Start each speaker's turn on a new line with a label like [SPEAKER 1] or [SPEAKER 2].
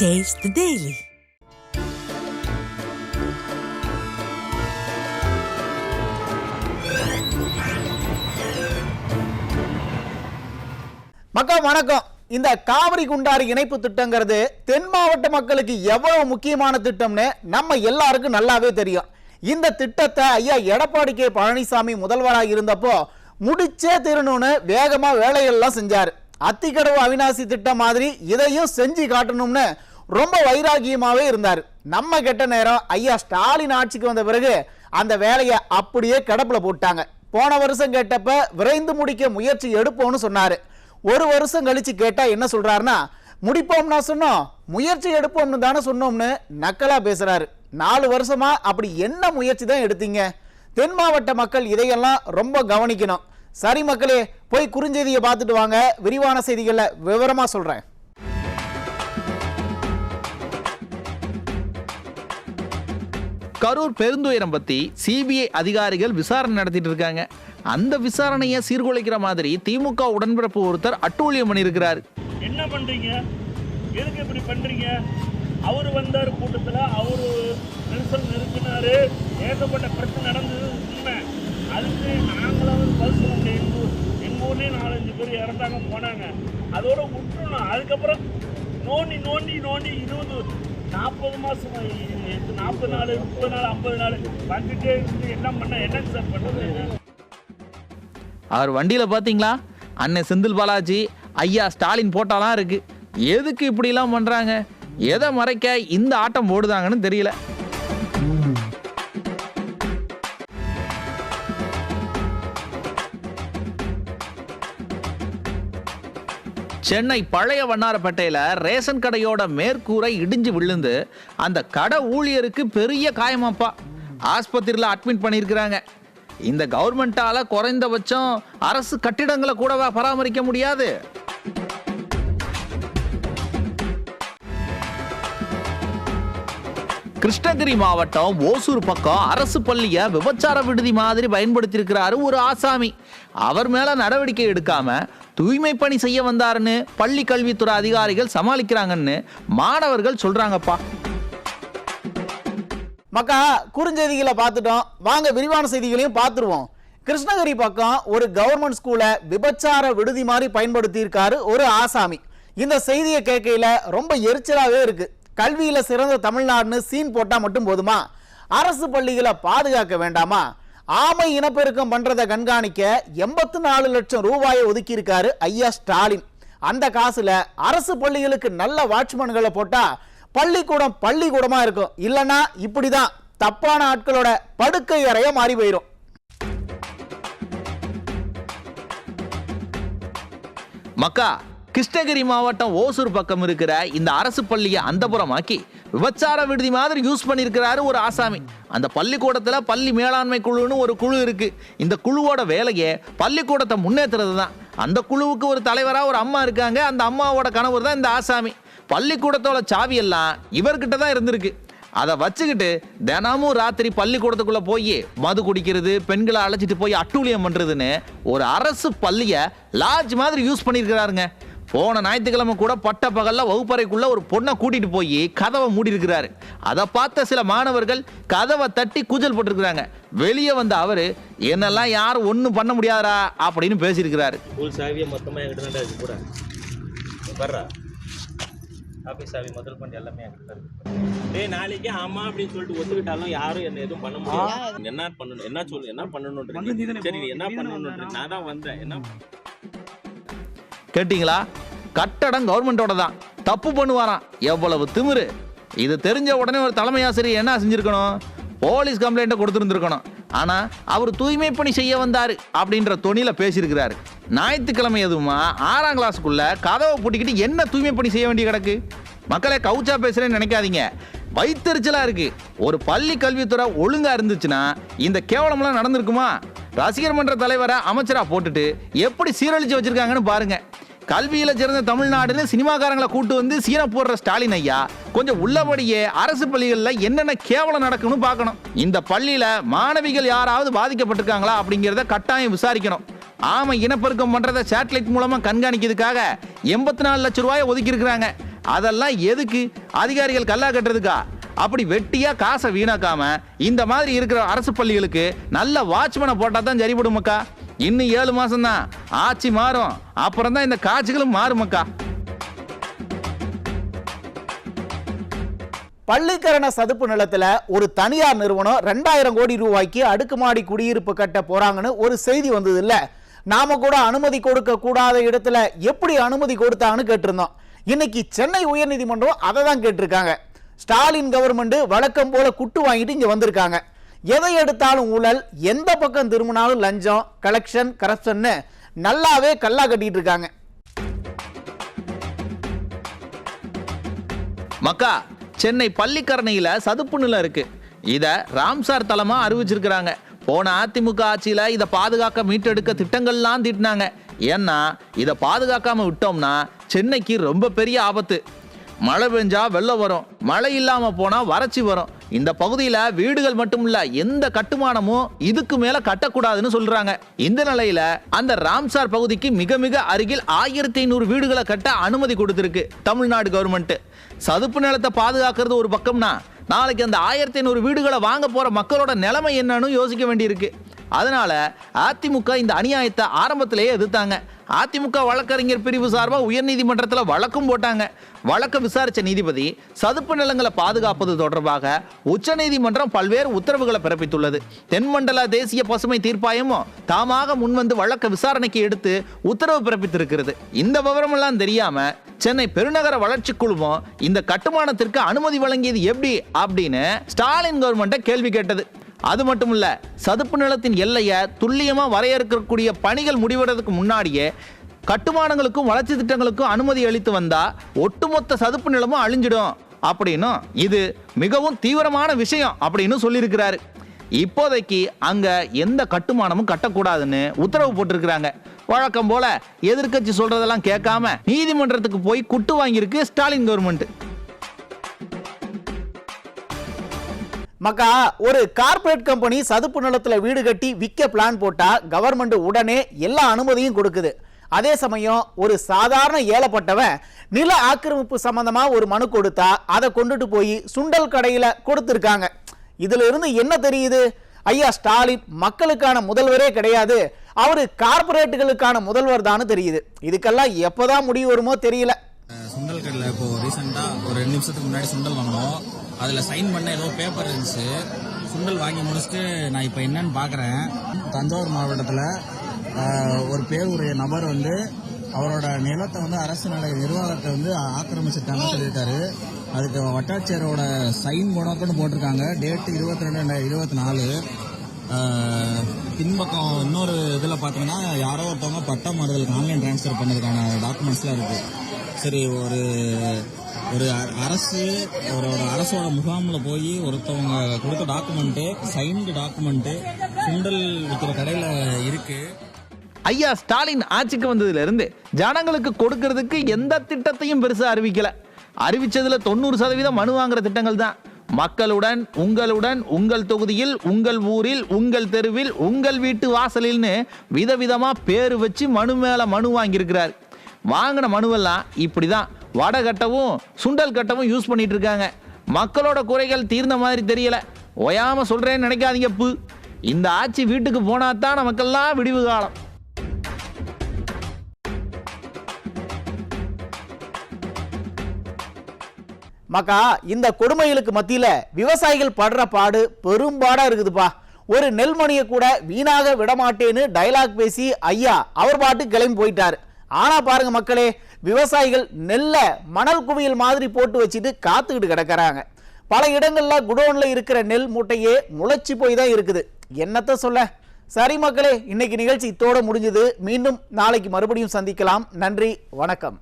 [SPEAKER 1] Taste the Daily.
[SPEAKER 2] மக்கள் வணக்கம். இந்த காவிரி குண்டாறு இணைப்பு திட்டங்கிறது தென் மாவட்ட மக்களுக்கு எவ்வளவு முக்கியமான திட்டம்னு நம்ம எல்லாருக்கும் நல்லாவே தெரியும். இந்த திட்டத்தை ஐயா எடப்பாடி கே. பழனிசாமி முதல்வராக இருந்தப்போ முடிச்சே திருணும்னு வேகமாக வேலைகள்லாம் செஞ்சார். அத்திக்கடவு அவிநாசி திட்டம் மாதிரி இதையும் செஞ்சு காட்டணும்னு ரொம்ப வைராகியமாகவே இருந்தார். நம்ம கெட்ட நேரம் ஐயா ஸ்டாலின் ஆட்சிக்கு வந்த பிறகு அந்த வேலையை அப்படியே கிடப்புல போட்டாங்க. போன வருஷம் கேட்டப்ப விரைந்து முடிக்க முயற்சி எடுப்போம்னு சொன்னார். ஒரு வருஷம் கழிச்சு கேட்டால் என்ன சொல்கிறாருன்னா முடிப்போம்னா சொன்னோம் முயற்சி எடுப்போம்னு தானே சொன்னோம்னு நக்கலா பேசுகிறாரு நாலு வருஷமாக அப்படி என்ன முயற்சி தான் எடுத்தீங்க? தென் மாவட்ட மக்கள் இதையெல்லாம் ரொம்ப கவனிக்கணும். சரி மக்களே போய் குறுஞ்செய்தியை பார்த்துட்டு வாங்க. விரிவான செய்திகளை விவரமாக சொல்கிறேன்
[SPEAKER 3] கரூர் பெருந்துயரம் பத்தி சிபிஐ அதிகாரிகள் விசாரணை நடத்திட்டு இருக்காங்க அந்த விசாரணையை சீர்குலைக்கிற மாதிரி திமுக உடன்பிறப்பு ஒருத்தர் அட்டூழியம் பண்ணியிருக்கிறார்.
[SPEAKER 4] என்ன பண்றீங்க? எதுக்கு இப்படி பண்றீங்க? அவர் வந்தார் கூட்டத்தில் அவரு நெரிசல் நெருக்கினாரு ஏகப்பட்ட பிரச்சனை நடந்தது உண்மை. அதுக்கு நாங்களும் பதில் சொல்ல முடியும் எங்கள் ஊர் எங்கள் ஊர்லேயும் நாலஞ்சு பேர் இறந்தாங்க போனாங்க. அதோட விட்டுருணும் அதுக்கப்புறம் நோண்டி நோண்டி நோண்டி இருபது நாற்பது மாதம் நாற்பது நாள் முப்பது நாள் ஐம்பது நாள் வந்துட்டே இருந்து என்ன பண்ண என்னங்க சார் பண்ணுறது
[SPEAKER 3] அவர் வண்டியில் பார்த்தீங்களா அண்ணன் செந்தில் பாலாஜி ஐயா ஸ்டாலின் போட்டாலாம் இருக்குது எதுக்கு இப்படிலாம் பண்ணுறாங்க எதை மறைக்க இந்த ஆட்டம் போடுதாங்கன்னு தெரியல. சென்னை பழைய வண்ணாரப்பேட்டையில ரேஷன் கடையோட மேற்கூரை இடிஞ்சு விழுந்து அந்த கடை ஊழியருக்கு பெரிய காயமாப்பா. ஆஸ்பத்திரியில் அட்மிட் பண்ணியிருக்கிறாங்க. இந்த கவர்மெண்டால குறைந்தபட்சம் அரசு கட்டிடங்களை கூடவா பராமரிக்க முடியாது? கிருஷ்ணகிரி மாவட்டம் ஓசூர் பக்கம் அரசு பள்ளிய விபச்சார விடுதி மாதிரி பயன்படுத்தியிருக்கிறாரு ஒரு ஆசாமி. அவர் மேல நடவடிக்கை எடுக்காம தூய்மை பணி செய்ய வந்தாருன்னு பள்ளி கல்வித்துறை அதிகாரிகள் சமாளிக்கிறாங்கன்னு மாணவர்கள் சொல்றாங்கப்பா.
[SPEAKER 2] மக்கா குறுஞ்செய்திகளை பார்த்துட்டோம். வாங்க விரிவான செய்திகளையும் பார்த்துருவோம். கிருஷ்ணகிரி பக்கம் ஒரு கவர்மெண்ட் ஸ்கூலை விபச்சார விடுதி மாதிரி பயன்படுத்தி இருக்காரு ஒரு ஆசாமி. இந்த செய்தியை கேட்கையில ரொம்ப எரிச்சலாகவே இருக்குது கல்வியில் சிறந்த தமிழ்நாடுன்னு சீன் போட்டால் மட்டும் போதுமா? அரசு பள்ளிகளை பாதுகாக்க வேண்டாமா? ஆமை இனப்பெருக்கம் பண்ணுறதை கண்காணிக்க எண்பத்து நாலு லட்சம் ரூபாயை ஒதுக்கியிருக்காரு ஐயா ஸ்டாலின். அந்த காசில் அரசு பள்ளிகளுக்கு நல்ல வாட்ச்மேன்களை போட்டால் பள்ளிக்கூடம் பள்ளிக்கூடமாக இருக்கும். இல்லைன்னா இப்படி தான் தப்பான ஆட்களோட படுக்கை அறைய மாறி போயிடும்
[SPEAKER 3] மக்கா கிருஷ்ணகிரி மாவட்டம் ஓசூர் பக்கம் இருக்கிற இந்த அரசு பள்ளியை அந்தபுரமாக்கி விபச்சார விடுதி மாதிரி யூஸ் பண்ணியிருக்கிறாரு ஒரு ஆசாமி. அந்த பள்ளிக்கூடத்தில் பள்ளி மேலாண்மை குழுன்னு ஒரு குழு இருக்கு. இந்த குழுவோட வேலையே பள்ளிக்கூடத்தை முன்னேற்றுறது தான். அந்த குழுவுக்கு ஒரு தலைவராக ஒரு அம்மா இருக்காங்க. அந்த அம்மாவோட கணவர் தான் இந்த ஆசாமி. பள்ளிக்கூடத்தோட சாவி எல்லாம் இவர்கிட்ட தான் இருந்திருக்கு. அதை வச்சுக்கிட்டு தினமும் ராத்திரி பள்ளிக்கூடத்துக்குள்ள போய் மது குடிக்கிறது பெண்களை அழைச்சிட்டு போய் அட்டூழியம் பண்றதுன்னு ஒரு அரசு பள்ளியை லாட்ஜ் மாதிரி யூஸ் பண்ணியிருக்கிறாருங்க. போன ஞாயிற்றுக்கிழமை கூட பட்ட பகல்ல வகுப்பறைக்குள்ள ஒரு பொண்ணை கூட்டிட்டு போய் கதவை மூடி இருக்கிறாரு அதை பார்த்த சில மாணவர்கள் கதவை தட்டி கூச்சல் போட்டிருக்கிறாங்க. வெளியே வந்த அவரு என்னெல்லாம் யாரும் ஒன்றும் பண்ண முடியாதா அப்படின்னு பேசியிருக்கிறாரு.
[SPEAKER 5] ஸ்கூல் சாவியை மொத்தமாக என்கிட்ட தான் இருக்கு கூட வர்றா ஆஃபீஸ் சாவி முதல் பண்ணி எல்லாமே என்கிட்ட இருக்கு டேய் நாளைக்கு ஆமா அப்படின்னு சொல்லிட்டு ஒத்துக்கிட்டாலும் யாரும் என்ன எதுவும் பண்ண முடியாது. என்ன பண்ணணும் என்ன சொல்லு என்ன பண்ணணும்ன்ற சரி என்ன பண்ணணும்ன்ற நான் தான் வந்தேன். என்ன
[SPEAKER 3] கேட்டிங்களா? கட்டடம் கவர்மெண்டோட தான் தப்பு பண்ணுவாராம். எவ்வளவு திமிரு. இது தெரிஞ்ச உடனே ஒரு தலைமை ஆசிரியர் என்ன செஞ்சிருக்கணும்? போலீஸ் கம்ப்ளைண்ட்டை கொடுத்துருந்துருக்கணும். ஆனால் அவர் தூய்மை பணி செய்ய வந்தார் அப்படின்ற தொனியில் பேசியிருக்கிறாரு. ஞாயிற்றுக்கிழமை எதுவுமா? ஆறாம் கிளாஸுக்குள்ள கதவை பூட்டிக்கிட்டு என்ன தூய்மை பணி செய்ய வேண்டிய கிடக்கு? மக்களே கவுச்சா பேசுறேன்னு நினைக்காதீங்க. வைத்தறிச்சலாக இருக்கு. ஒரு பள்ளி கல்வித்துறை ஒழுங்காக இருந்துச்சுன்னா இந்த கேவலம்லாம் நடந்திருக்குமா? ரசிகர் மன்ற தலைவரை அமைச்சராக போட்டுட்டு எப்படி சீரழிச்சு வச்சுருக்காங்கன்னு பாருங்கள் கல்வியில சிறந்த தமிழ்நாடுன்னு சினிமாக்காரங்களை கூட்டு வந்து சீன போடுற ஸ்டாலின் ஐயா கொஞ்சம் உள்ளபடியே அரசு பள்ளிகள்ல என்னென்ன கேவலம் நடக்கும்னு பார்க்கணும். இந்த பள்ளியில மாணவிகள் யாராவது பாதிக்கப்பட்டிருக்காங்களா அப்படிங்கிறத கட்டாயம் விசாரிக்கணும். ஆமை இனப்பெருக்கம் பண்றதை சேட்டலைட் மூலமா கண்காணிக்கிறதுக்காக எண்பத்தி நாலு லட்சம் ரூபாயை ஒதுக்கி இருக்கிறாங்க அதெல்லாம் எதுக்கு? அதிகாரிகள் கல்லா கட்டுறதுக்கா? அப்படி வெட்டியா காசை வீணாக்காம இந்த மாதிரி இருக்கிற அரசு பள்ளிகளுக்கு நல்ல வாட்ச்மேனை போட்டா தான் சரிபடுமக்கா. இன்னும் ஏழு மாசம் தான் ஆட்சி மாறும். அப்புறம் தான் இந்த காட்சிகளும் மாறுமக்கா
[SPEAKER 2] பள்ளிக்கரண சதுப்பு நிலத்தில் ஒரு தனியார் நிறுவனம் ரெண்டாயிரம் கோடி ரூபாய்க்கு அடுக்குமாடி குடியிருப்பு கட்ட போறாங்கன்னு ஒரு செய்தி வந்தது இல்லை நாம கூட அனுமதி கொடுக்க கூடாத இடத்துல எப்படி அனுமதி கொடுத்தாங்கன்னு கேட்டிருந்தோம். இன்னைக்கு சென்னை உயர்நீதிமன்றம் அதை தான் கேட்டிருக்காங்க. ஸ்டாலின் கவர்மெண்ட் வழக்கம் போல குட்டு வாங்கிட்டு இங்க வந்திருக்காங்க. எதை எடுத்தாலும் ஊழல் எந்த பக்கம் திரும்பினாலும் லஞ்சம் கலெக்ஷன் கரப்ஷன்னு நல்லாவே கல்லா கட்டிட்டு இருக்காங்க.
[SPEAKER 3] மக்கா சென்னை பள்ளிக்கரணையில சதுப்பு நிலம் இருக்கு. இத ராம்சார் தலமா அறிவிச்சிருக்கிறாங்க. போன அதிமுக ஆட்சியில இதை பாதுகாக்க மீட்டெடுக்க திட்டங்கள்லாம் தீட்டினாங்க. ஏன்னா இதை பாதுகாக்காம விட்டோம்னா சென்னைக்கு ரொம்ப பெரிய ஆபத்து. மழை பெஞ்சா வெள்ளம் வரும். மழை இல்லாம போனா வறட்சி வரும். இந்த பகுதியில வீடுகள் மட்டும் இல்ல எந்த கட்டுமானமும் இதுக்கு மேல கட்டக்கூடாதுன்னு சொல்றாங்க. இந்த நிலையில அந்த ராம்சார் பகுதிக்கு மிக மிக அருகில் ஆயிரத்தி ஐநூறு வீடுகளை கட்ட அனுமதி கொடுத்திருக்கு தமிழ்நாடு கவர்மெண்ட். சதுப்பு நிலத்தை பாதுகாக்கிறது ஒரு பக்கம்னா நாளைக்கு அந்த ஆயிரத்தி ஐநூறு வீடுகளை வாங்க போற மக்களோட நிலைமை என்னன்னு யோசிக்க வேண்டியிருக்கு. அதனால அதிமுக இந்த அநியாயத்தை ஆரம்பத்திலேயே எதிர்த்தாங்க. அதிமுக வழக்கறிஞர் பிரிவு சார்பாக உயர்நீதிமன்றத்தில் வழக்கும் போட்டாங்க. வழக்கை விசாரித்த நீதிபதி சதுப்பு நிலங்களை பாதுகாப்பது தொடர்பாக உச்சநீதிமன்றம் பல்வேறு உத்தரவுகளை பிறப்பித்துள்ளது. தென்மண்டல தேசிய பசுமை தீர்ப்பாயமும் தாமாக முன்வந்து வழக்க விசாரணைக்கு எடுத்து உத்தரவு பிறப்பித்திருக்கிறது. இந்த விவரமெல்லாம் தெரியாம சென்னை பெருநகர வளர்ச்சி குழுமம் இந்த கட்டுமானத்திற்கு அனுமதி வழங்கியது எப்படி அப்படின்னு ஸ்டாலின் கவர்மெண்ட்டை கேள்வி கேட்டது. அது மட்டும் இல்ல சதுப்பு நிலத்தின் எல்லையை துல்லியமா வரையறுக்கக்கூடிய பணிகள் முடிவதற்கு முன்னாடியே கட்டுமானங்களுக்கும் வளர்ச்சி திட்டங்களுக்கும் அனுமதி அளித்து வந்தா ஒட்டுமொத்த சதுப்பு நிலமும் அழிஞ்சிடும். அப்படின்னும் இது மிகவும் தீவிரமான விஷயம் அப்படின்னு சொல்லியிருக்கிறாரு. இப்போதைக்கு அங்க எந்த கட்டுமானமும் கட்டக்கூடாதுன்னு உத்தரவு போட்டிருக்கிறாங்க. வழக்கம் போல எதிர்க்கட்சி சொல்றதெல்லாம் கேட்காம நீதிமன்றத்துக்கு போய் குட்டு வாங்கியிருக்கு ஸ்டாலின் கவர்மெண்ட்
[SPEAKER 2] மக்கா ஒரு கார்ப்பரேட் கம்பெனி சதுப்பு நிலத்தில் வீடு கட்டி விற்க பிளான் போட்டால் கவர்மெண்ட் உடனே எல்லா அனுமதியும் கொடுக்குது. அதே சமயம் ஒரு சாதாரண ஏழப்பட்டவன் நில ஆக்கிரமிப்பு சம்பந்தமாக ஒரு மனு கொடுத்தா அதை கொண்டுட்டு போய் சுண்டல் கடையில் கொடுத்துருக்காங்க. இதுல இருந்து என்ன தெரியுது? ஐயா ஸ்டாலின் மக்களுக்கான முதல்வரே கிடையாது அவர் கார்ப்பரேட்டுகளுக்கான முதல்வர் தான்னு தெரியுது. இதுக்கெல்லாம் எப்போதான் முடிவு வருமோ தெரியல.
[SPEAKER 1] சுண்டல் கடையில் இப்போ ரீசெண்டாக ஒரு ரெண்டு நிமிஷத்துக்கு முன்னாடி சுண்டல் வாங்கினோம். அதில் சைன் பண்ண ஏதோ பேப்பர் இருந்துச்சு. சுண்டல் வாங்கி முடிச்சுட்டு நான் இப்போ என்னன்னு பார்க்குறேன் தஞ்சாவூர் மாவட்டத்தில் ஒரு பேர் உடைய நபர் வந்து அவரோட நிலத்தை வந்து அரசு நிலைய நிர்வாகத்தை வந்து ஆக்கிரமிச்சிருக்காங்கன்னு சொல்லியிருக்காரு அதுக்கு வட்டாட்சியரோட சைன் போனோக்குன்னு போட்டிருக்காங்க. டேட்டு இருபத்தி ரெண்டு இருபத்தி நாலு. பின்பக்கம் இன்னொரு இதில் பார்த்தீங்கன்னா யாரோ ஒருத்தவங்க பட்டா மாறுதலுக்கு ஆன்லைன் ட்ரான்ஸ்ஃபர் பண்ணதுக்கான டாக்குமெண்ட்ஸ்லாம் இருக்குது சரி ஒரு ஒரு அரசு ஒரு ஒரு அரசோட முகாமில் போய் ஒருத்தவங்க கொடுத்த டாக்குமெண்ட்டு சைன்டு டாக்குமெண்ட்டு சுண்டல் விற்கிற கடையில் இருக்குது
[SPEAKER 3] ஐயா ஸ்டாலின் ஆட்சிக்கு வந்ததுல இருந்து ஜனங்களுக்கு கொடுக்கறதுக்கு எந்த திட்டத்தையும் பெருசா அறிவிக்கல. அறிவிச்சதுல தொண்ணூறு சதவீதம் மனு வாங்குற திட்டங்கள் தான். மக்களுடன் உங்களுடன் உங்கள் தொகுதியில் உங்கள் ஊரில் உங்கள் தெருவில் உங்கள் வீட்டு வாசலில்னு விதவிதமாக பேர் வச்சு மனு மேல மனு வாங்கியிருக்கிறார். வாங்கின மனுவெல்லாம் இப்படி தான் வடை கட்டவும் சுண்டல் கட்டவும் யூஸ் பண்ணிட்டு இருக்காங்க மக்களோட குறைகள் தீர்ந்த மாதிரி தெரியல. ஓயாம சொல்றேன்னு நினைக்காதீங்க பு. இந்த ஆட்சி வீட்டுக்கு போனா தான் நமக்கெல்லாம் விடிவு காலம்.
[SPEAKER 2] மக்கா இந்த கொடுமைகளுக்கு மத்தியில விவசாயிகள் படுற பாடு பெரும்பாடா இருக்குதுப்பா. ஒரு நெல்மணியை கூட வீணாக விடமாட்டேன்னு டயலாக் பேசி ஐயா அவர் பாட்டு கிளம்பி போயிட்டாரு. ஆனா பாருங்க மக்களே விவசாயிகள் நெல்லை மணல் குவியல் மாதிரி போட்டு வச்சுட்டு காத்துக்கிட்டு கிடக்கிறாங்க. பல இடங்கள்ல குடோன்ல இருக்கிற நெல் மூட்டையே முளைச்சி போய் தான் இருக்குது. என்னத்த சொல்ல? சரி மக்களே இன்னைக்கு நிகழ்ச்சி இத்தோட முடிஞ்சது. மீண்டும் நாளைக்கு மறுபடியும் சந்திக்கலாம். நன்றி வணக்கம்.